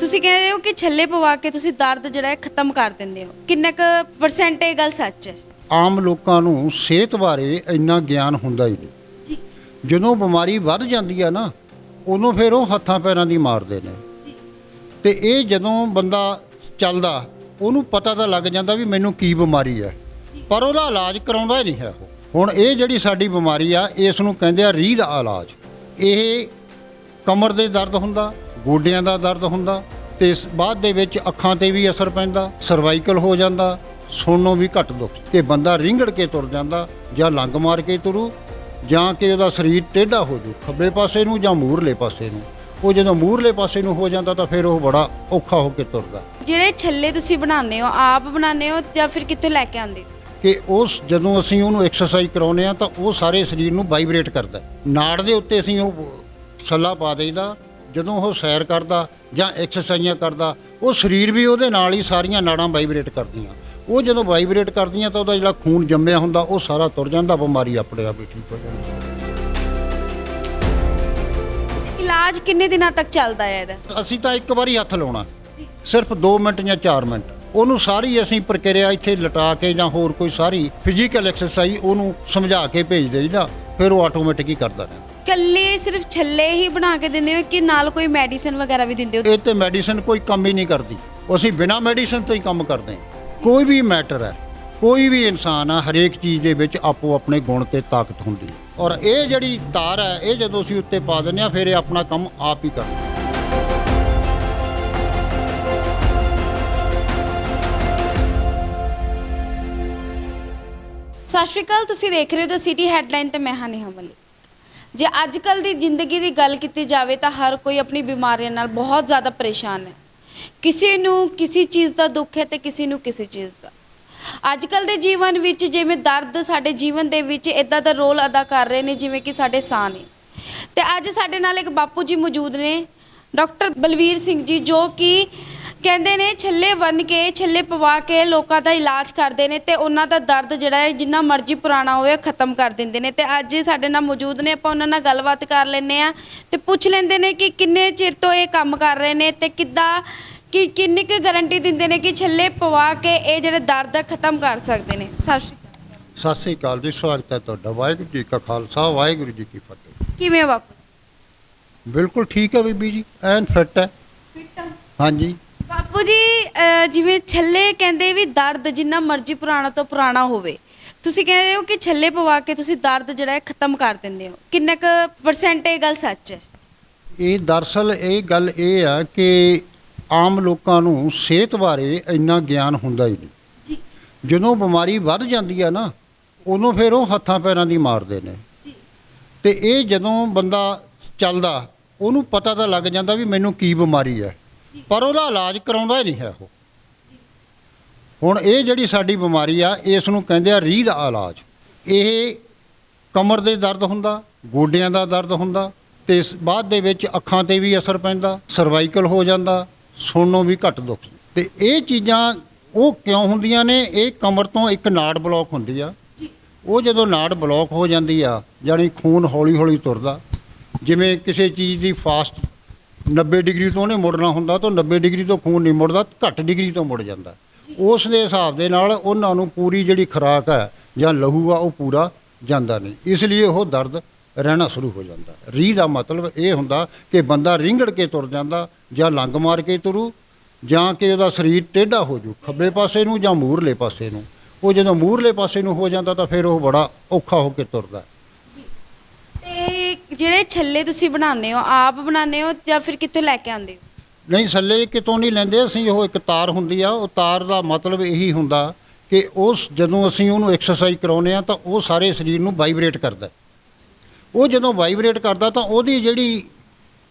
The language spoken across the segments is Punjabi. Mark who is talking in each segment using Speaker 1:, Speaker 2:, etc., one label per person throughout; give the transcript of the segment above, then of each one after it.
Speaker 1: ਤੁਸੀਂ ਕਹਿ ਰਹੇ ਹੋ ਕਿ ਛੱਲੇ ਪਵਾ ਕੇ ਤੁਸੀਂ ਦਰਦ ਜਿਹੜਾ ਹੈ ਖਤਮ ਕਰ ਦਿੰਦੇ ਹੋ। ਕਿੰਨਾ ਕੁ ਪਰਸੈਂਟ ਇਹ ਗੱਲ ਸੱਚ ਹੈ?
Speaker 2: ਆਮ ਲੋਕਾਂ ਨੂੰ ਸਿਹਤ ਬਾਰੇ ਇੰਨਾ ਗਿਆਨ ਹੁੰਦਾ ਹੀ ਨਹੀਂ। ਜਦੋਂ ਬਿਮਾਰੀ ਵੱਧ ਜਾਂਦੀ ਆ ਨਾ ਉਦੋਂ ਫਿਰ ਉਹ ਹੱਥਾਂ ਪੈਰਾਂ ਦੀ ਮਾਰਦੇ ਨੇ। ਤੇ ਇਹ ਜਦੋਂ ਬੰਦਾ ਚੱਲਦਾ ਉਹਨੂੰ ਪਤਾ ਤਾਂ ਲੱਗ ਜਾਂਦਾ ਵੀ ਮੈਨੂੰ ਕੀ ਬਿਮਾਰੀ ਹੈ ਪਰ ਉਹਦਾ ਇਲਾਜ ਕਰਾਉਂਦਾ ਹੀ ਨਹੀਂ ਹੈ ਉਹ। ਹੁਣ ਇਹ ਜਿਹੜੀ ਸਾਡੀ ਬਿਮਾਰੀ ਆ ਇਸ ਨੂੰ ਕਹਿੰਦੇ ਆ ਰੀਹ ਦਾ ਇਲਾਜ। ਇਹ ਕਮਰ ਦੇ ਦਰਦ ਹੁੰਦਾ ਗੋਡਿਆਂ ਦਾ ਦਰਦ ਹੁੰਦਾ ਤੇ ਇਸ ਬਾਅਦ ਦੇ ਵਿੱਚ ਅੱਖਾਂ ਤੇ ਵੀ ਅਸਰ ਪੈਂਦਾ ਸਰਵਾਈਕਲ ਹੋ ਜਾਂਦਾ ਸੁਣਨੋਂ ਵੀ ਘੱਟ ਦੁੱਖ। ਕਿ ਬੰਦਾ ਰਿੰਗੜ ਕੇ ਤੁਰ ਜਾਂਦਾ ਜਾਂ ਲੰਗ ਮਾਰ ਕੇ ਤੁਰੂ ਜਾਂ ਕਿ ਉਹਦਾ ਸਰੀਰ ਟੇਢਾ ਹੋ ਜੂ ਖੱਬੇ ਪਾਸੇ ਨੂੰ ਜਾਂ ਮੂਹਰਲੇ ਪਾਸੇ ਨੂੰ। ਉਹ ਜਦੋਂ ਮੂਹਰਲੇ ਪਾਸੇ ਨੂੰ ਹੋ ਜਾਂਦਾ ਤਾਂ ਫਿਰ ਉਹ ਬੜਾ ਔਖਾ ਹੋ ਕੇ ਤੁਰਦਾ।
Speaker 1: ਜਿਹੜੇ ਛੱਲੇ ਤੁਸੀਂ ਬਣਾਉਂਦੇ ਹੋ ਆਪ ਬਣਾਉਂਦੇ ਹੋ ਜਾਂ ਫਿਰ ਕਿੱਥੋਂ ਲੈ ਕੇ ਆਉਂਦੇ ਹੋ?
Speaker 2: ਕਿ ਉਸ ਜਦੋਂ ਅਸੀਂ ਉਹਨੂੰ ਐਕਸਰਸਾਈਜ਼ ਕਰਾਉਂਦੇ ਆ ਤਾਂ ਉਹ ਸਾਰੇ ਸਰੀਰ ਨੂੰ ਵਾਈਬ੍ਰੇਟ ਕਰਦਾ। ਨਾੜ ਦੇ ਉੱਤੇ ਅਸੀਂ ਉਹ ਛੱਲਾ ਪਾ ਦੇਈਦਾ ਜਦੋਂ ਉਹ ਸੈਰ ਕਰਦਾ ਜਾਂ ਐਕਸਰਸਾਈਜ਼ਾਂ ਕਰਦਾ ਉਹ ਸਰੀਰ ਵੀ ਉਹਦੇ ਨਾਲ ਹੀ ਸਾਰੀਆਂ ਨਾੜਾਂ ਵਾਈਬ੍ਰੇਟ ਕਰਦੀਆਂ। ਉਹ ਜਦੋਂ ਵਾਈਬ੍ਰੇਟ ਕਰਦੀਆਂ ਤਾਂ ਉਹਦਾ ਜਿਹੜਾ ਖੂਨ ਜੰਮਿਆ ਹੁੰਦਾ ਉਹ ਸਾਰਾ ਤੁਰ ਜਾਂਦਾ ਬਿਮਾਰੀ ਆਪਣੇ ਆਪ ਹੀ ਠੀਕ ਹੋ ਜਾਂਦੀ
Speaker 1: ਇਲਾਜ ਕਿੰਨੇ ਦਿਨਾਂ ਤੱਕ ਚੱਲਦਾ ਹੈ ਇਹਦਾ?
Speaker 2: ਅਸੀਂ ਤਾਂ ਇੱਕ ਵਾਰੀ ਹੱਥ ਲਾਉਣਾ ਸਿਰਫ 2 ਮਿੰਟ ਜਾਂ 4 ਮਿੰਟ। ਉਹਨੂੰ ਸਾਰੀ ਅਸੀਂ ਪ੍ਰਕਿਰਿਆ ਇੱਥੇ ਲਟਾ ਕੇ ਜਾਂ ਹੋਰ ਕੋਈ ਸਾਰੀ ਫਿਜ਼ੀਕਲ ਐਕਸਰਸਾਈਜ਼ ਉਹਨੂੰ ਸਮਝਾ ਕੇ ਭੇਜ ਦੇਈਦਾ ਫਿਰ ਉਹ ਆਟੋਮੈਟਿਕ ਹੀ ਕਰਦਾ ਰਹਿੰਦਾ।
Speaker 1: ਕੱਲੇ ਸਿਰਫ ਛੱਲੇ ਹੀ ਬਣਾ ਕੇ ਦਿੰਦੇ ਹੋ ਕਿ ਨਾਲ ਕੋਈ ਮੈਡੀਸਿਨ ਵਗੈਰਾ ਵੀ ਦਿੰਦੇ ਹੋ?
Speaker 2: ਇਹ ਤੇ ਮੈਡੀਸਿਨ ਕੋਈ ਕੰਮ ਹੀ ਨਹੀਂ ਕਰਦੀ। ਅਸੀਂ ਬਿਨਾ ਮੈਡੀਸਿਨ ਤੋਂ ਹੀ ਕੰਮ ਕਰਦੇ ਹਾਂ। ਕੋਈ ਵੀ ਮੈਟਰ ਹੈ ਕੋਈ ਵੀ ਇਨਸਾਨ ਆ ਹਰੇਕ ਚੀਜ਼ ਦੇ ਵਿੱਚ ਆਪੋ ਆਪਣੇ ਗੁਣ ਤੇ ਤਾਕਤ ਹੁੰਦੀ ਹੈ। ਔਰ ਇਹ ਜਿਹੜੀ ਤਾਰ ਹੈ ਇਹ ਜਦੋਂ ਅਸੀਂ ਉੱਤੇ ਪਾ ਦਿੰਦੇ ਆ ਫਿਰ ਇਹ ਆਪਣਾ ਕੰਮ ਆਪ ਹੀ ਕਰਦਾ
Speaker 1: ਸਤਿ ਸ਼੍ਰੀ ਅਕਾਲ ਤੁਸੀਂ ਦੇਖ ਰਹੇ ਹੋ ਦ ਸਿਟੀ ਹੈਡਲਾਈਨ ਤੇ ਮੈਂ ਹਾਂ ਨੇਹਾ ਮਲਿਕ ਜੇ ਅੱਜ ਕੱਲ ਦੀ ਜ਼ਿੰਦਗੀ ਦੀ ਗੱਲ ਕੀਤੀ ਜਾਵੇ ਤਾਂ ਹਰ ਕੋਈ ਆਪਣੀ ਬਿਮਾਰੀਆਂ ਨਾਲ ਬਹੁਤ ਜ਼ਿਆਦਾ ਪਰੇਸ਼ਾਨ ਹੈ। ਕਿਸੇ ਨੂੰ ਕਿਸੇ ਚੀਜ਼ ਦਾ ਦੁੱਖ ਹੈ ਤੇ ਕਿਸੇ ਨੂੰ ਕਿਸੇ ਚੀਜ਼ ਦਾ। ਅੱਜ ਕੱਲ ਦੇ ਜੀਵਨ ਵਿੱਚ ਜਿਵੇਂ ਦਰਦ ਸਾਡੇ ਜੀਵਨ ਦੇ ਵਿੱਚ ਇਦਾਂ ਦਾ ਰੋਲ ਅਦਾ ਕਰ ਰਹੇ ਨੇ ਜਿਵੇਂ ਕਿ ਸਾਡੇ ਸਾਹ ਨੇ। ਤੇ ਅੱਜ ਸਾਡੇ ਨਾਲ ਇੱਕ ਬਾਪੂ ਜੀ ਮੌਜੂਦ ਨੇ ਡਾਕਟਰ ਬਲਵੀਰ ਸਿੰਘ ਜੀ ਜੋ ਕਿ ਕਹਿੰਦੇ ਨੇ ਛੱਲੇ ਬੰਨ ਕੇ ਛੱਲੇ ਪਵਾ ਕੇ ਲੋਕਾਂ ਦਾ ਇਲਾਜ ਕਰਦੇ ਨੇ ਤੇ ਉਹਨਾਂ ਦਾ ਦਰਦ ਜਿਹੜਾ ਹੈ ਜਿੰਨਾ ਮਰਜ਼ੀ ਪੁਰਾਣਾ ਹੋਵੇ ਖਤਮ ਕਰ ਦਿੰਦੇ ਨੇ। ਤੇ ਅੱਜ ਸਾਡੇ ਨਾਲ ਮੌਜੂਦ ਨੇ ਆਪਾਂ ਉਹਨਾਂ ਨਾਲ ਗੱਲਬਾਤ ਕਰ ਲੈਂਦੇ ਆ ਤੇ ਪੁੱਛ ਲੈਂਦੇ ਨੇ ਕਿ ਕਿੰਨੇ ਚਿਰ ਤੋਂ ਇਹ ਕੰਮ ਕਰ ਰਹੇ ਨੇ ਤੇ ਕਿੱਦਾਂ ਕਿ ਕਿੰਨੀ ਕੁ ਗਾਰੰਟੀ ਦਿੰਦੇ ਨੇ ਕਿ ਛੱਲੇ ਪਵਾ ਕੇ ਇਹ ਜਿਹੜੇ ਦਰਦ ਆ ਖਤਮ ਕਰ ਸਕਦੇ ਨੇ। ਸਤਿ ਸ਼੍ਰੀ ਅਕਾਲ।
Speaker 2: ਸਤਿ ਸ੍ਰੀ ਅਕਾਲ ਜੀ ਸਵਾਗਤ ਹੈ ਤੁਹਾਡਾ। ਵਾਹਿਗੁਰੂ ਜੀ ਕਾ ਖਾਲਸਾ ਵਾਹਿਗੁਰੂ ਜੀ ਕੀ ਫਤਿਹ।
Speaker 1: ਕਿਵੇਂ ਬਾਪੂ?
Speaker 2: ਬਿਲਕੁਲ ਠੀਕ ਹੈ ਬੀਬੀ ਜੀ ਐਨ ਫਿੱਟ ਹੈ। ਹਾਂਜੀ।
Speaker 1: ਬਾਪੂ ਜੀ ਅਹ ਜਿਵੇਂ ਛੱਲੇ ਕਹਿੰਦੇ ਵੀ ਦਰਦ ਜਿੰਨਾ ਮਰਜ਼ੀ ਪੁਰਾਣਾ ਤੋਂ ਪੁਰਾਣਾ ਹੋਵੇ ਤੁਸੀਂ ਕਹਿ ਰਹੇ ਹੋ ਕਿ ਛੱਲੇ ਪਵਾ ਕੇ ਤੁਸੀਂ ਦਰਦ ਜਿਹੜਾ ਹੈ ਖਤਮ ਕਰ ਦਿੰਦੇ ਹੋ। ਕਿੰਨਾ ਕੁ ਪਰਸੈਂਟ ਇਹ ਗੱਲ ਸੱਚ ਹੈ?
Speaker 2: ਇਹ ਦਰਸਲ ਇਹ ਗੱਲ ਇਹ ਆ ਕਿ ਆਮ ਲੋਕਾਂ ਨੂੰ ਸਿਹਤ ਬਾਰੇ ਇੰਨਾ ਗਿਆਨ ਹੁੰਦਾ ਹੀ ਨਹੀਂ।
Speaker 1: ਜੀ।
Speaker 2: ਜਦੋਂ ਬਿਮਾਰੀ ਵੱਧ ਜਾਂਦੀ ਆ ਨਾ ਉਦੋਂ ਫਿਰ ਉਹ ਹੱਥਾਂ ਪੈਰਾਂ ਦੀ ਮਾਰਦੇ ਨੇ।
Speaker 1: ਜੀ।
Speaker 2: ਤੇ ਇਹ ਜਦੋਂ ਬੰਦਾ ਚੱਲਦਾ ਉਹਨੂੰ ਪਤਾ ਤਾਂ ਲੱਗ ਜਾਂਦਾ ਵੀ ਮੈਨੂੰ ਕੀ ਬਿਮਾਰੀ ਹੈ। ਪਰ ਉਹਦਾ ਇਲਾਜ ਕਰਾਉਂਦਾ ਹੀ ਨਹੀਂ ਹੈ ਉਹ। ਹੁਣ ਇਹ ਜਿਹੜੀ ਸਾਡੀ ਬਿਮਾਰੀ ਆ ਇਸ ਨੂੰ ਕਹਿੰਦੇ ਆ ਰੀਹ ਦਾ ਇਲਾਜ। ਇਹ ਕਮਰ ਦੇ ਦਰਦ ਹੁੰਦਾ ਗੋਡਿਆਂ ਦਾ ਦਰਦ ਹੁੰਦਾ ਤੇ ਇਸ ਬਾਅਦ ਦੇ ਵਿੱਚ ਅੱਖਾਂ ਤੇ ਵੀ ਅਸਰ ਪੈਂਦਾ ਸਰਵਾਈਕਲ ਹੋ ਜਾਂਦਾ ਸੁਣਨੋਂ ਵੀ ਘੱਟ ਦੁੱਖ। ਤੇ ਇਹ ਚੀਜ਼ਾਂ ਉਹ ਕਿਉਂ ਹੁੰਦੀਆਂ ਨੇ? ਇਹ ਕਮਰ ਤੋਂ ਇੱਕ ਨਾੜ ਬਲੌਕ ਹੁੰਦੀ ਆ। ਉਹ ਜਦੋਂ ਨਾੜ ਬਲੌਕ ਹੋ ਜਾਂਦੀ ਆ ਜਾਣੀ ਖੂਨ ਹੌਲੀ ਹੌਲੀ ਤੁਰਦਾ ਜਿਵੇਂ ਕਿਸੇ ਚੀਜ਼ ਦੀ ਫਾਸਟ 90 ਡਿਗਰੀ ਤੋਂ ਉਹਨੇ ਮੁੜਨਾ ਹੁੰਦਾ, ਤਾਂ 90 ਡਿਗਰੀ ਤੋਂ ਖੂਨ ਨਹੀਂ ਮੁੜਦਾ, ਘੱਟ ਡਿਗਰੀ ਤੋਂ ਮੁੜ ਜਾਂਦਾ। ਉਸ ਦੇ ਹਿਸਾਬ ਦੇ ਨਾਲ ਉਹਨਾਂ ਨੂੰ ਪੂਰੀ ਜਿਹੜੀ ਖੁਰਾਕ ਹੈ ਜਾਂ ਲਹੂ ਆ, ਉਹ ਪੂਰਾ ਜਾਂਦਾ ਨਹੀਂ। ਇਸ ਲਈ ਉਹ ਦਰਦ ਰਹਿਣਾ ਸ਼ੁਰੂ ਹੋ ਜਾਂਦਾ ਰੀਹ ਦਾ ਮਤਲਬ ਇਹ ਹੁੰਦਾ ਕਿ ਬੰਦਾ ਰਿੰਗੜ ਕੇ ਤੁਰ ਜਾਂਦਾ ਜਾਂ ਲੰਗ ਮਾਰ ਕੇ ਤੁਰੂ ਜਾਂ ਕਿ ਉਹਦਾ ਸਰੀਰ ਟੇਢਾ ਹੋ ਜੂ, ਖੱਬੇ ਪਾਸੇ ਨੂੰ ਜਾਂ ਮੂਹਰਲੇ ਪਾਸੇ ਨੂੰ। ਉਹ ਜਦੋਂ ਮੂਹਰਲੇ ਪਾਸੇ ਨੂੰ ਹੋ ਜਾਂਦਾ ਤਾਂ ਫਿਰ ਉਹ ਬੜਾ ਔਖਾ ਹੋ ਕੇ ਤੁਰਦਾ
Speaker 1: ਜਿਹੜੇ ਛੱਲੇ ਤੁਸੀਂ ਬਣਾਉਂਦੇ ਹੋ, ਆਪ ਬਣਾਉਂਦੇ ਹੋ ਜਾਂ ਫਿਰ ਕਿੱਥੋਂ ਲੈ ਕੇ ਆਉਂਦੇ ਹੋ?
Speaker 2: ਨਹੀਂ, ਛੱਲੇ ਕਿਤੋਂ ਨਹੀਂ ਲੈਂਦੇ, ਅਸੀਂ ਉਹ ਇੱਕ ਤਾਰ ਹੁੰਦੀ ਆ, ਉਹ ਤਾਰ ਦਾ ਮਤਲਬ ਇਹੀ ਹੁੰਦਾ ਕਿ ਉਸ ਜਦੋਂ ਅਸੀਂ ਉਹਨੂੰ ਐਕਸਰਸਾਈਜ਼ ਕਰਾਉਂਦੇ ਆ ਤਾਂ ਉਹ ਸਾਰੇ ਸਰੀਰ ਨੂੰ ਵਾਈਬ੍ਰੇਟ ਕਰਦਾ ਉਹ ਜਦੋਂ ਵਾਈਬ੍ਰੇਟ ਕਰਦਾ ਤਾਂ ਉਹਦੀ ਜਿਹੜੀ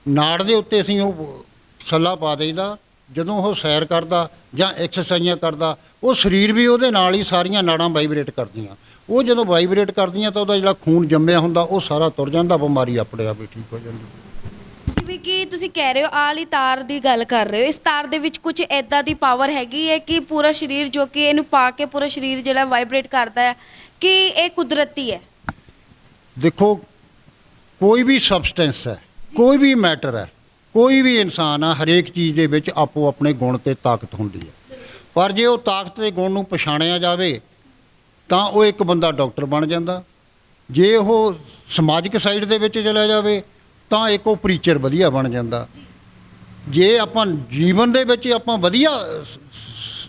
Speaker 2: ਨਾੜ ਦੇ ਉੱਤੇ ਅਸੀਂ ਉਹ ਛੱਲਾ ਪਾ ਦੇਈਦਾ, ਜਦੋਂ ਉਹ ਸੈਰ ਕਰਦਾ ਜਾਂ ਐਕਸਰਸਾਈਜ਼ਾਂ ਕਰਦਾ, ਉਹ ਸਰੀਰ ਵੀ ਉਹਦੇ ਨਾਲ ਹੀ ਸਾਰੀਆਂ ਨਾੜਾਂ ਵਾਈਬ੍ਰੇਟ ਕਰਦੀਆਂ। ਉਹ ਜਦੋਂ ਵਾਈਬ੍ਰੇਟ ਕਰਦੀਆਂ ਤਾਂ ਉਹਦਾ ਜਿਹੜਾ ਖੂਨ ਜੰਮਿਆ ਹੁੰਦਾ ਉਹ ਸਾਰਾ ਤੁਰ ਜਾਂਦਾ ਬਿਮਾਰੀ ਆਪਣੇ ਆਪ ਹੀ ਠੀਕ ਹੋ ਜਾਂਦੀ।
Speaker 1: ਜਿਵੇਂ ਕਿ ਤੁਸੀਂ ਕਹਿ ਰਹੇ ਹੋ ਆਹ ਵਾਲੀ ਤਾਰ ਦੀ ਗੱਲ ਕਰ ਰਹੇ ਹੋ ਇਸ ਤਾਰ ਦੇ ਵਿੱਚ ਕੁਝ ਐਦਾਂ ਦੀ ਪਾਵਰ ਹੈਗੀ ਹੈ ਕਿ ਪੂਰਾ ਸਰੀਰ ਜੋ ਕਿ ਇਹਨੂੰ ਪਾ ਕੇ ਪੂਰਾ ਸਰੀਰ ਜਿਹੜਾ ਵਾਈਬ੍ਰੇਟ ਕਰਦਾ ਹੈ ਕਿ ਇਹ ਕੁਦਰਤੀ ਹੈ?
Speaker 2: ਦੇਖੋ ਕੋਈ ਵੀ ਸਬਸਟੈਂਸ ਹੈ ਕੋਈ ਵੀ ਮੈਟਰ ਹੈ ਕੋਈ ਵੀ ਇਨਸਾਨ ਆ ਹਰੇਕ ਚੀਜ਼ ਦੇ ਵਿੱਚ ਆਪੋ ਆਪਣੇ ਗੁਣ ਤੇ ਤਾਕਤ ਹੁੰਦੀ ਹੈ। ਪਰ ਜੇ ਉਹ ਤਾਕਤ ਦੇ ਗੁਣ ਨੂੰ ਪਛਾਣਿਆ ਜਾਵੇ ਤਾਂ ਉਹ ਇੱਕ ਬੰਦਾ ਡਾਕਟਰ ਬਣ ਜਾਂਦਾ। ਜੇ ਉਹ ਸਮਾਜਿਕ ਸਾਈਡ ਦੇ ਵਿੱਚ ਚਲਾ ਜਾਵੇ, ਤਾਂ ਇੱਕ ਉਹ ਪ੍ਰੀਚਰ ਵਧੀਆ ਬਣ ਜਾਂਦਾ। ਜੇ ਆਪਾਂ ਜੀਵਨ ਦੇ ਵਿੱਚ ਆਪਾਂ ਵਧੀਆ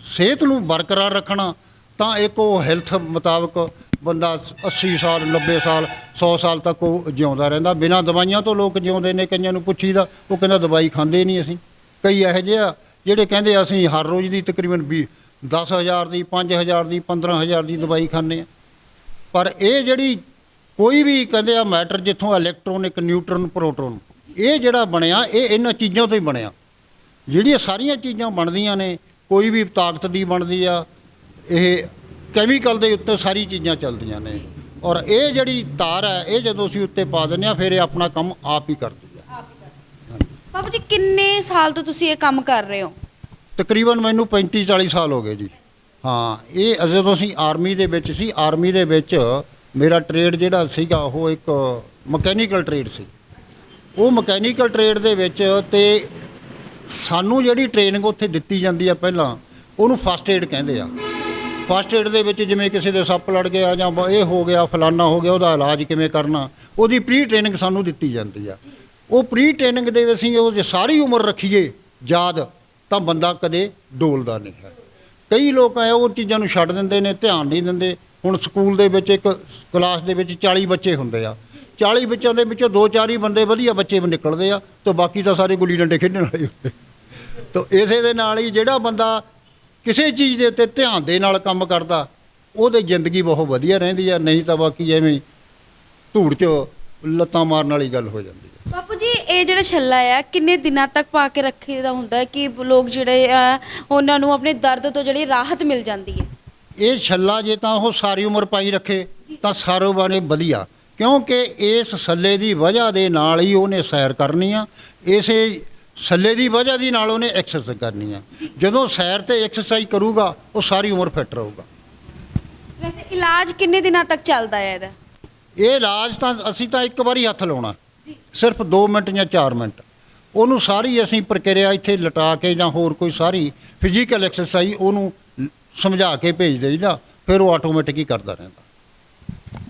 Speaker 2: ਸਿਹਤ ਨੂੰ ਬਰਕਰਾਰ ਰੱਖਣਾ, ਤਾਂ ਇੱਕ ਉਹ ਹੈਲਥ ਮੁਤਾਬਕ ਬੰਦਾ 80 ਸਾਲ 90 ਸਾਲ 100 ਸਾਲ ਤੱਕ ਉਹ ਜਿਉਂਦਾ ਰਹਿੰਦਾ। ਬਿਨਾਂ ਦਵਾਈਆਂ ਤੋਂ ਲੋਕ ਜਿਉਂਦੇ ਨੇ, ਕਈਆਂ ਨੂੰ ਪੁੱਛੀਦਾ, ਉਹ ਕਹਿੰਦਾ ਦਵਾਈ ਖਾਂਦੇ ਨਹੀਂ ਅਸੀਂ। ਕਈ ਇਹੋ ਜਿਹੇ ਆ, ਜਿਹੜੇ ਕਹਿੰਦੇ ਅਸੀਂ ਹਰ ਰੋਜ਼ ਦੀ ਤਕਰੀਬਨ ਵੀ 10000 ਦੀ 5000 ਦੀ 15000 ਦੀ ਦਵਾਈ ਖਾਂਦੇ ਆ। ਪਰ ਇਹ ਜਿਹੜੀ ਕੋਈ ਵੀ ਕਹਿੰਦੇ ਆ ਮੈਟਰ ਜਿੱਥੋਂ ਇਲੈਕਟ੍ਰੋਨਿਕ, ਨਿਊਟਰਨ, ਪ੍ਰੋਟੋਨ, ਇਹ ਜਿਹੜਾ ਬਣਿਆ, ਇਹ ਇਹਨਾਂ ਚੀਜ਼ਾਂ ਤੋਂ ਹੀ ਬਣਿਆ। ਜਿਹੜੀਆਂ ਸਾਰੀਆਂ ਚੀਜ਼ਾਂ ਬਣਦੀਆਂ ਨੇ, ਕੋਈ ਵੀ ਤਾਕਤ ਦੀ ਬਣਦੀ ਆ, ਇਹ ਕੈਮੀਕਲ ਦੇ ਉੱਤੇ ਸਾਰੀ ਚੀਜ਼ਾਂ ਚੱਲਦੀਆਂ ਨੇ। ਔਰ ਇਹ ਜਿਹੜੀ ਤਾਰ ਹੈ, ਇਹ ਜਦੋਂ ਅਸੀਂ ਉੱਤੇ ਪਾ ਦਿੰਦੇ ਆ, ਫਿਰ ਇਹ ਆਪਣਾ ਕੰਮ ਆਪ ਹੀ ਕਰਦੀ ਆ।
Speaker 1: ਬਾਪੂ ਜੀ, ਕਿੰਨੇ ਸਾਲ ਤੋਂ ਤੁਸੀਂ ਇਹ ਕੰਮ ਕਰ ਰਹੇ ਹੋ?
Speaker 2: ਤਕਰੀਬਨ ਮੈਨੂੰ 35 40 ਸਾਲ ਹੋ ਗਏ ਜੀ। ਹਾਂ, ਇਹ ਜਦੋਂ ਅਸੀਂ ਆਰਮੀ ਦੇ ਵਿੱਚ ਸੀ। ਆਰਮੀ ਦੇ ਵਿੱਚ ਮੇਰਾ ਟ੍ਰੇਡ ਜਿਹੜਾ ਸੀਗਾ, ਉਹ ਇੱਕ ਮਕੈਨੀਕਲ ਟ੍ਰੇਡ ਸੀ। ਉਹ ਮਕੈਨੀਕਲ ਟ੍ਰੇਡ ਦੇ ਵਿੱਚ ਤੇ ਸਾਨੂੰ ਜਿਹੜੀ ਟ੍ਰੇਨਿੰਗ ਉੱਥੇ ਦਿੱਤੀ ਜਾਂਦੀ ਆ ਪਹਿਲਾਂ, ਉਹਨੂੰ ਫਸਟ ਏਡ ਕਹਿੰਦੇ ਆ। ਫਸਟ ਏਡ ਦੇ ਵਿੱਚ ਜਿਵੇਂ ਕਿਸੇ ਦੇ ਸੱਪ ਲੜ ਗਿਆ ਜਾਂ ਇਹ ਹੋ ਗਿਆ, ਫਲਾਨਾ ਹੋ ਗਿਆ, ਉਹਦਾ ਇਲਾਜ ਕਿਵੇਂ ਕਰਨਾ, ਉਹਦੀ ਪ੍ਰੀ ਟ੍ਰੇਨਿੰਗ ਸਾਨੂੰ ਦਿੱਤੀ ਜਾਂਦੀ ਆ। ਉਹ ਪ੍ਰੀ ਟ੍ਰੇਨਿੰਗ ਦੇ ਵਿੱਚ ਅਸੀਂ ਉਹ ਜੇ ਸਾਰੀ ਉਮਰ ਰੱਖੀਏ ਯਾਦ। ਤਾਂ ਬੰਦਾ ਕਦੇ ਡੋਲਦਾ ਨਹੀਂ ਹੈ। ਕਈ ਲੋਕ ਆ ਉਹ ਚੀਜ਼ਾਂ ਨੂੰ ਛੱਡ ਦਿੰਦੇ ਨੇ, ਧਿਆਨ ਨਹੀਂ ਦਿੰਦੇ। ਹੁਣ ਸਕੂਲ ਦੇ ਵਿੱਚ ਇੱਕ ਕਲਾਸ ਦੇ ਵਿੱਚ 40 ਬੱਚੇ ਹੁੰਦੇ ਆ। 40 ਬੱਚਿਆਂ ਦੇ ਵਿੱਚੋਂ ਦੋ ਚਾਰ ਹੀ ਬੰਦੇ ਵਧੀਆ ਬੱਚੇ ਨਿਕਲਦੇ ਆ, ਤੇ ਬਾਕੀ ਤਾਂ ਸਾਰੇ ਗੁੱਲੀ ਡੰਡੇ ਖੇਡਣ ਵਾਲੇ ਹੁੰਦੇ। ਤਾਂ ਇਸੇ ਦੇ ਨਾਲ ਹੀ ਜਿਹੜਾ ਬੰਦਾ ਕਿਸੇ ਚੀਜ਼ ਦੇ ਉੱਤੇ ਧਿਆਨ ਦੇ ਨਾਲ ਕੰਮ ਕਰਦਾ, ਉਹਦੀ ਜ਼ਿੰਦਗੀ ਬਹੁਤ ਵਧੀਆ ਰਹਿੰਦੀ ਆ, ਨਹੀਂ ਤਾਂ ਬਾਕੀ ਐਵੇਂ ਧੂੜ 'ਚ ਲੱਤਾਂ ਮਾਰਨ ਵਾਲੀ ਗੱਲ ਹੋ ਜਾਂਦੀ ਹੈ
Speaker 1: ਇਹ ਜਿਹੜਾ ਛੱਲਾ ਆ ਕਿੰਨੇ ਦਿਨਾਂ ਤੱਕ ਪਾ ਕੇ ਰੱਖੇ ਦਾ ਹੁੰਦਾ ਹੈ ਕਿ ਲੋਕ ਜਿਹੜੇ ਆ ਉਹਨਾਂ ਨੂੰ ਆਪਣੇ ਦਰਦ ਤੋਂ ਜਿਹੜੀ ਰਾਹਤ ਮਿਲ ਜਾਂਦੀ ਹੈ?
Speaker 2: ਇਹ ਛੱਲਾ ਜੇ ਤਾਂ ਉਹ ਸਾਰੀ ਉਮਰ ਪਾਈ ਰੱਖੇ ਤਾਂ ਸਾਰੋ ਬਾਰੇ ਵਧੀਆ। ਕਿਉਂਕਿ ਇਸ ਸੱਲੇ ਦੀ ਵਜ੍ਹਾ ਦੇ ਨਾਲ ਹੀ ਉਹਨੇ ਸੈਰ ਕਰਨੀ ਆ। ਇਸੇ ਸੱਲੇ ਦੀ ਵਜ੍ਹਾ ਦੀ ਨਾਲ ਉਹਨੇ ਐਕਸਰਸਾਈਜ਼ ਕਰਨੀ ਆ। ਜਦੋਂ ਸੈਰ ਤੇ ਐਕਸਰਸਾਈਜ਼ ਕਰੂਗਾ ਉਹ ਸਾਰੀ ਉਮਰ ਫਿੱਟ ਰਹੂਗਾ।
Speaker 1: ਵੈਸੇ ਇਲਾਜ ਕਿੰਨੇ ਦਿਨਾਂ ਤੱਕ ਚੱਲਦਾ ਹੈ ਇਹਦਾ?
Speaker 2: ਇਹ ਇਲਾਜ ਤਾਂ ਅਸੀਂ ਤਾਂ ਇੱਕ ਵਾਰੀ ਹੱਥ ਲਾਉਣਾ। ਸਿਰਫ 2 ਮਿੰਟ ਜਾਂ 4 ਮਿੰਟ। ਉਹਨੂੰ ਸਾਰੀ ਅਸੀਂ ਪ੍ਰਕਿਰਿਆ ਇੱਥੇ ਲਟਾ ਕੇ ਜਾਂ ਹੋਰ ਕੋਈ ਸਾਰੀ ਫਿਜ਼ੀਕਲ ਐਕਸਰਸਾਈਜ਼ ਉਹਨੂੰ ਸਮਝਾ ਕੇ ਭੇਜ ਦੇਈਦਾ ਫਿਰ ਉਹ ਆਟੋਮੈਟਿਕ ਹੀ ਕਰਦਾ ਰਹਿੰਦਾ।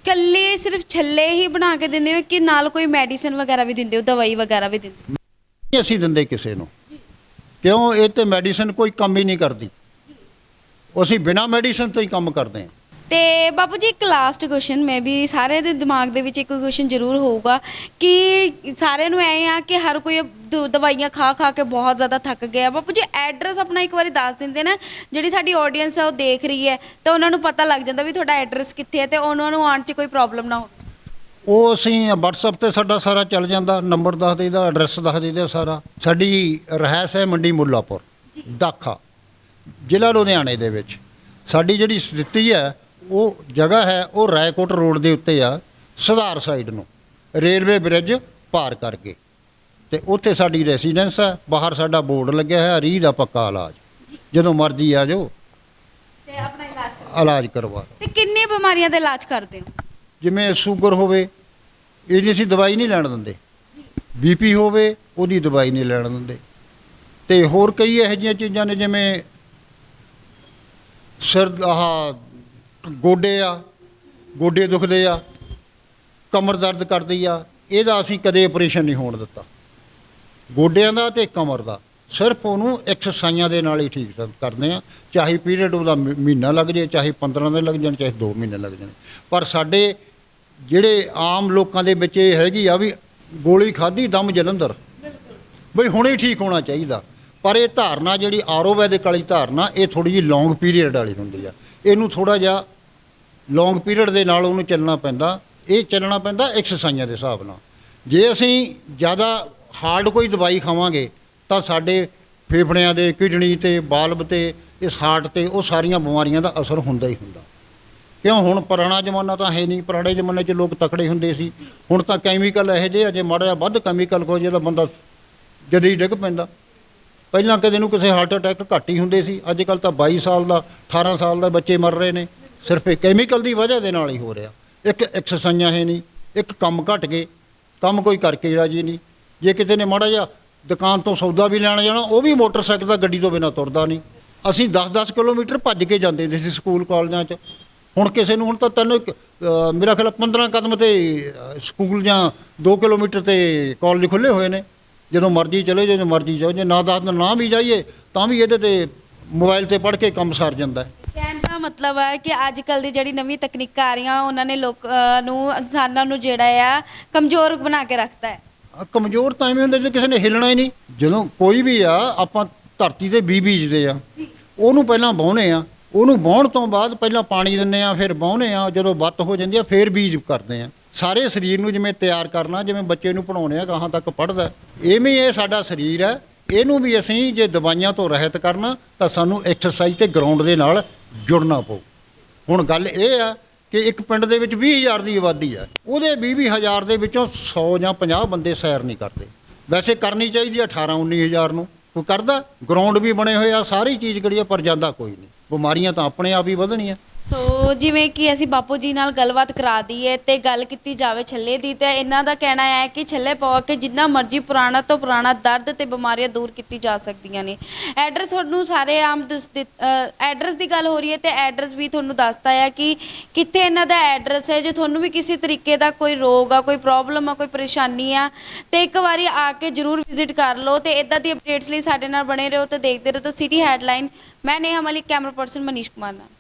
Speaker 1: ਕੱਲੇ ਸਿਰਫ ਛੱਲੇ ਹੀ ਬਣਾ ਕੇ ਦਿੰਦੇ ਹੋ ਕਿ ਨਾਲ ਕੋਈ ਮੈਡੀਸਿਨ ਵਗੈਰਾ ਵੀ ਦਿੰਦੇ ਹੋ ਦਵਾਈ ਵਗੈਰਾ ਵੀ ਦਿੰਦੇ ਹੋ?
Speaker 2: ਨਹੀਂ ਅਸੀਂ ਦਿੰਦੇ ਕਿਸੇ ਨੂੰ। ਕਿਉਂ? ਇਹ ਤੇ ਮੈਡੀਸਨ ਕੋਈ ਕੰਮ ਹੀ ਨਹੀਂ ਕਰਦੀ। ਅਸੀਂ ਬਿਨਾ ਮੈਡੀਸਨ ਤੋਂ ਹੀ ਕੰਮ ਕਰਦੇ ਹਾਂ।
Speaker 1: ਤੇ ਬਾਪੂ ਜੀ ਇੱਕ ਲਾਸਟ ਕੁਐਸਚਨ ਮੈਂ ਵੀ ਸਾਰਿਆਂ ਦੇ ਦਿਮਾਗ ਦੇ ਵਿੱਚ ਇੱਕ ਕੁਐਸਚਨ ਜ਼ਰੂਰ ਹੋਊਗਾ ਕਿ ਸਾਰਿਆਂ ਨੂੰ ਐ ਆ ਕਿ ਹਰ ਕੋਈ ਦਵਾਈਆਂ ਖਾ ਖਾ ਕੇ ਬਹੁਤ ਜ਼ਿਆਦਾ ਥੱਕ ਗਿਆ। ਬਾਪੂ ਜੀ ਐਡਰੈਸ ਆਪਣਾ ਇੱਕ ਵਾਰੀ ਦੱਸ ਦਿੰਦੇ ਨਾ ਜਿਹੜੀ ਸਾਡੀ ਆਡੀਅנס ਹੈ ਉਹ ਦੇਖ ਰਹੀ ਹੈ ਤਾਂ ਉਹਨਾਂ ਨੂੰ ਪਤਾ ਲੱਗ ਜਾਂਦਾ ਵੀ ਤੁਹਾਡਾ ਐਡਰੈਸ ਕਿੱਥੇ ਹੈ ਤੇ ਉਹਨਾਂ ਨੂੰ ਆਉਣ 'ਚ ਕੋਈ ਪ੍ਰੋਬਲਮ ਨਾ ਹੋਵੇ।
Speaker 2: ਉਹ ਅਸੀਂ WhatsApp ਤੇ ਸਾਡਾ ਸਾਰਾ ਚੱਲ ਜਾਂਦਾ ਨੰਬਰ ਦੱਸ ਦਈਦਾ ਐਡਰੈਸ ਦੱਸ ਦੇ ਦਈਦਾ ਸਾਰਾ। ਸਾਡੀ ਰਹਿਸ ਹੈ ਮੰਡੀ ਮੁੱਲਾਪੁਰ ਦਾਖਾ ਜ਼ਿਲ੍ਹਾ ਲੁਧਿਆਣੇ ਦੇ ਵਿੱਚ। ਸਾਡੀ ਜਿਹੜੀ ਸਥਿਤੀ ਹੈ ਉਹ ਜਗ੍ਹਾ ਹੈ ਉਹ ਰਾਏਕੋਟ ਰੋਡ ਦੇ ਉੱਤੇ ਆ ਸੁਧਾਰ ਸਾਈਡ ਨੂੰ ਰੇਲਵੇ ਬ੍ਰਿਜ ਪਾਰ ਕਰਕੇ। ਤੇ ਉੱਥੇ ਸਾਡੀ ਰੈਸੀਡੈਂਸ ਹੈ ਬਾਹਰ ਸਾਡਾ ਬੋਰਡ ਲੱਗਿਆ ਹੈ ਰੀਹ ਦਾ ਪੱਕਾ ਇਲਾਜ। ਜਦੋਂ ਮਰਜ਼ੀ ਆ ਜਾਓ
Speaker 1: ਤੇ ਆਪਣਾ ਇਲਾਜ
Speaker 2: ਇਲਾਜ ਕਰਵਾ।
Speaker 1: ਤੇ ਕਿੰਨੀਆਂ ਬਿਮਾਰੀਆਂ ਦਾ ਇਲਾਜ ਕਰਦੇ ਹੋ?
Speaker 2: ਜਿਵੇਂ ਸ਼ੂਗਰ ਹੋਵੇ ਇਹਦੀ ਅਸੀਂ ਦਵਾਈ ਨਹੀਂ ਲੈਣ ਦਿੰਦੇ। ਬੀਪੀ ਹੋਵੇ ਉਹਦੀ ਦਵਾਈ ਨਹੀਂ ਲੈਣ ਦਿੰਦੇ। ਤੇ ਹੋਰ ਕਈ ਇਹੋ ਜਿਹੀਆਂ ਚੀਜ਼ਾਂ ਨੇ ਜਿਵੇਂ ਸਿਰ ਆਹ ਗੋਡੇ ਆ, ਗੋਡੇ ਦੁਖਦੇ ਆ, ਕਮਰ ਦਰਦ ਕਰਦੀ ਆ, ਇਹਦਾ ਅਸੀਂ ਕਦੇ ਆਪਰੇਸ਼ਨ ਨਹੀਂ ਹੋਣ ਦਿੱਤਾ। ਗੋਡਿਆਂ ਦਾ ਤੇ ਕਮਰ ਦਾ, ਸਿਰਫ ਉਹਨੂੰ ਐਕਸਰਸਾਈਜ਼ਾਂ ਦੇ ਨਾਲ ਹੀ ਠੀਕ ਕਰਦੇ ਆ, ਚਾਹੇ ਪੀਰੀਅਡ ਉਹਦਾ ਮਹੀਨਾ ਲੱਗ ਜੇ ਚਾਹੇ 15 ਦਿਨ ਲੱਗ ਜਾਣ, ਚਾਹੇ 2 ਮਹੀਨੇ ਲੱਗ ਜਾਣ। ਪਰ ਸਾਡੇ ਜਿਹੜੇ ਆਮ ਲੋਕਾਂ ਦੇ ਵਿੱਚ ਇਹ ਹੈਗੀ ਆ ਵੀ ਗੋਲੀ ਖਾਧੀ, ਦਮ ਜਲੰਧਰ। ਬਈ ਹੁਣੇ ਠੀਕ ਹੋਣਾ ਚਾਹੀਦਾ। ਪਰ ਇਹ ਧਾਰਨਾ ਜਿਹੜੀ ਆਯੁਰਵੈਦਿਕ ਵਾਲੀ ਧਾਰਨਾ, ਇਹ ਥੋੜੀ ਜਿਹੀ ਲੌਂਗ ਪੀਰੀਅਡ ਵਾਲੀ ਹੁੰਦੀ ਆ। ਇਹਨੂੰ ਥੋੜਾ ਜਿਹਾ ਲੌਂਗ ਪੀਰੀਅਡ ਦੇ ਨਾਲ ਉਹਨੂੰ ਚੱਲਣਾ ਪੈਂਦਾ। ਇਹ ਚੱਲਣਾ ਪੈਂਦਾ ਐਕਸਰਸਾਈਜ਼ਾਂ ਦੇ ਹਿਸਾਬ ਨਾਲ। ਜੇ ਅਸੀਂ ਜ਼ਿਆਦਾ ਹਾਰਡ ਕੋਈ ਦਵਾਈ ਖਾਵਾਂਗੇ, ਤਾਂ ਸਾਡੇ ਫੇਫੜਿਆਂ ਦੇ, ਕਿਡਨੀ ਤੇ ਬਾਲਬ ਤੇ, ਇਸ ਹਾਰਟ ਤੇ ਉਹ ਸਾਰੀਆਂ ਬਿਮਾਰੀਆਂ ਦਾ ਅਸਰ ਹੁੰਦਾ ਹੀ ਹੁੰਦਾ। ਕਿਉਂ? ਹੁਣ ਪੁਰਾਣਾ ਜ਼ਮਾਨਾ ਤਾਂ ਹੈ ਨਹੀਂ। ਪੁਰਾਣੇ ਜ਼ਮਾਨੇ 'ਚ ਲੋਕ ਤਕੜੇ ਹੁੰਦੇ ਸੀ। ਹੁਣ ਤਾਂ ਕੈਮੀਕਲ ਇਹੋ ਜਿਹੇ ਅਜੇ ਮਾੜਾ ਜਿਹਾ ਵੱਧ ਕੈਮੀਕਲ ਹੋ ਜੇ ਤਾਂ ਬੰਦਾ ਜਦੀ ਡਿੱਗ ਪੈਂਦਾ। ਪਹਿਲਾਂ ਕਦੇ ਨੂੰ ਕਿਸੇ ਹਾਰਟ ਅਟੈਕ ਘੱਟ ਹੀ ਹੁੰਦੇ ਸੀ ਅੱਜ ਕੱਲ ਤਾਂ 22 ਸਾਲ ਦਾ 18 ਸਾਲ ਦਾ ਬੱਚੇ ਮਰ ਰਹੇ ਨੇ, ਸਿਰਫ ਇਹ ਕੈਮੀਕਲ ਦੀ ਵਜ੍ਹਾ ਦੇ ਨਾਲ ਹੀ ਹੋ ਰਿਹਾ। ਇੱਕ ਐਕਸਰਸਾਈਜ਼ਾਂ ਹੈ ਨਹੀਂ, ਇੱਕ ਕੰਮ ਘਟ ਗਏ, ਕੰਮ ਕੋਈ ਕਰਕੇ ਰਾਜੀ ਨਹੀਂ। ਜੇ ਕਿਤੇ ਨੇ ਮਾੜਾ ਜਿਹਾ ਦੁਕਾਨ ਤੋਂ ਸੌਦਾ ਵੀ ਲੈਣ ਜਾਣਾ, ਉਹ ਵੀ ਮੋਟਰਸਾਈਕਲ ਦਾ ਗੱਡੀ ਤੋਂ ਬਿਨਾਂ ਤੁਰਦਾ ਨਹੀਂ। ਅਸੀਂ 10-10 ਕਿਲੋਮੀਟਰ ਭੱਜ ਕੇ ਜਾਂਦੇ ਹੁੰਦੇ ਸੀ ਸਕੂਲ ਕਾਲਜਾਂ 'ਚ। ਹੁਣ ਕਿਸੇ ਨੂੰ ਹੁਣ ਤਾਂ ਤੈਨੂੰ ਮੇਰਾ ਖਿਆਲ 15 ਕਦਮ ਤੇ ਸਕੂਲ ਜਾਂ 2 ਕਿਲੋਮੀਟਰ ਤੇ ਕਾਲਜ ਖੁੱਲੇ ਹੋਏ ਨੇ। ਜਦੋਂ ਮਰਜ਼ੀ ਚਲੇ ਜਾਓ ਜਦੋਂ ਮਰਜ਼ੀ ਜਾਓ ਜੇ ਨਾ ਦਸ ਨਾ ਵੀ ਜਾਈਏ ਤਾਂ ਵੀ ਇਹਦੇ ਤੇ ਮੋਬਾਈਲ ਤੇ ਪੜ੍ਹ ਕੇ ਕੰਮ ਸਰ ਜਾਂਦਾ ਹੈ।
Speaker 1: ਕਹਿਣ ਦਾ ਮਤਲਬ ਹੈ ਕਿ ਅੱਜ ਕੱਲ ਦੀ ਜਿਹੜੀ ਨਵੀਂ ਤਕਨੀਕਾਂ ਆ ਰਹੀਆਂ ਉਹਨਾਂ ਨੇ ਲੋਕ ਅ, ਨੂੰ ਇਨਸਾਨਾਂ ਨੂੰ ਜਿਹੜਾ ਆ ਕਮਜ਼ੋਰ ਬਣਾ ਕੇ ਰੱਖਤਾ ਹੈ।
Speaker 2: ਕਮਜ਼ੋਰ ਤਾਂ ਐਵੇਂ ਹੁੰਦੇ ਜੇ ਕਿਸੇ ਨੇ ਹਿੱਲਣਾ ਹੀ ਨਹੀਂ। ਜਦੋਂ ਕੋਈ ਵੀ ਆ ਆਪਾਂ ਧਰਤੀ ਤੇ ਬੀ ਬੀਜਦੇ ਆ ਉਹਨੂੰ ਪਹਿਲਾਂ ਵਾਹੁੰਦੇ ਆ ਉਹਨੂੰ ਵਾਹੁਣ ਤੋਂ ਬਾਅਦ ਪਹਿਲਾਂ ਪਾਣੀ ਦਿੰਨੇ ਆ ਫਿਰ ਵਾਹੁੰਦੇ ਆ ਜਦੋਂ ਵੱਤ ਹੋ ਜਾਂਦੀ ਆ ਫਿਰ ਬੀਜ ਕਰਦੇ ਆ। ਸਾਰੇ ਸਰੀਰ ਨੂੰ ਜਿਵੇਂ ਤਿਆਰ ਕਰਨਾ, ਜਿਵੇਂ ਬੱਚੇ ਨੂੰ ਪੜਾਉਣੇ ਆ, ਗਾਹਾਂ ਤੱਕ ਪੜਦਾ ਐਵੇਂ ਇਹ ਸਾਡਾ ਸਰੀਰ ਹੈ। ਇਹਨੂੰ ਵੀ ਅਸੀਂ ਜੇ ਦਵਾਈਆਂ ਤੋਂ ਰਹਿਤ ਕਰਨਾ, ਤਾਂ ਸਾਨੂੰ ਐਕਸਰਸਾਈਜ਼ ਤੇ ਗਰਾਊਂਡ ਦੇ ਨਾਲ ਜੁੜਨਾ ਪਊ। ਹੁਣ ਗੱਲ ਇਹ ਆ ਕਿ ਇੱਕ ਪਿੰਡ ਦੇ ਵਿੱਚ 20000 ਦੀ ਆਬਾਦੀ ਹੈ ਉਹਦੇ 20-20000 ਦੇ ਵਿੱਚੋਂ 100 ਜਾਂ 50 ਬੰਦੇ ਸੈਰ ਨਹੀਂ ਕਰਦੇ। ਵੈਸੇ ਕਰਨੀ ਚਾਹੀਦੀ ਆ 18-19000 ਨੂੰ। ਕੋਈ ਕਰਦਾ? ਗਰਾਊਂਡ ਵੀ ਬਣੇ ਹੋਏ ਆ, ਸਾਰੀ ਚੀਜ਼ ਕਿਹੜੀ ਆ, ਪਰ ਜਾਂਦਾ ਕੋਈ ਨਹੀਂ। ਬਿਮਾਰੀਆਂ ਤਾਂ ਆਪਣੇ ਆਪ ਹੀ ਵਧਣੀਆਂ।
Speaker 1: ਸੋ ਜਿਵੇਂ ਕਿ ਅਸੀਂ ਬਾਪੂ ਜੀ ਨਾਲ ਗੱਲਬਾਤ ਕਰਾ ਦਈਏ ਤੇ ਗੱਲ ਕੀਤੀ ਜਾਵੇ ਛੱਲੇ ਦੀ, ਤੇ ਇਹਨਾਂ ਦਾ ਕਹਿਣਾ ਹੈ ਕਿ ਛੱਲੇ ਪਵਾ ਕੇ ਜਿੰਨਾ ਮਰਜ਼ੀ ਪੁਰਾਣਾ ਤੋਂ ਪੁਰਾਣਾ ਦਰਦ ਤੇ ਬਿਮਾਰੀਆਂ ਦੂਰ ਕੀਤੀ ਜਾ ਸਕਦੀਆਂ ਨੇ। ਐਡਰੈਸ ਤੁਹਾਨੂੰ ਸਾਰੇ ਆਮ ਐਡਰੈਸ ਦੀ ਗੱਲ ਹੋ ਰਹੀ ਹੈ ਤੇ ਐਡਰੈਸ ਵੀ ਤੁਹਾਨੂੰ ਦੱਸਤਾ ਹੈ ਕਿ ਕਿੱਥੇ ਇਹਨਾਂ ਦਾ ਐਡਰੈਸ ਹੈ, ਜੇ ਤੁਹਾਨੂੰ ਵੀ ਕਿਸੇ ਤਰੀਕੇ ਦਾ ਕੋਈ ਰੋਗ ਆ, ਕੋਈ ਪ੍ਰੋਬਲਮ ਆ, ਕੋਈ ਪਰੇਸ਼ਾਨੀ ਆ, ਤੇ ਇੱਕ ਵਾਰੀ ਆ ਕੇ ਜਰੂਰ ਵਿਜ਼ਿਟ ਕਰ ਲਓ ਤੇ ਇਦਾਂ ਦੀ ਅਪਡੇਟਸ ਲਈ ਸਾਡੇ ਨਾਲ ਬਣੇ ਰਹੋ ਤੇ ਦੇਖਦੇ ਰਹੋ ਤਾਂ ਸਿਟੀ ਹੈਡਲਾਈਨ ਮੈਂ ਨੇਹਾ ਮਲਿਕ ਕੈਮਰਾ ਪਰਸਨ ਮਨੀਸ਼ ਕੁਮਾਰ ਨਾਲ।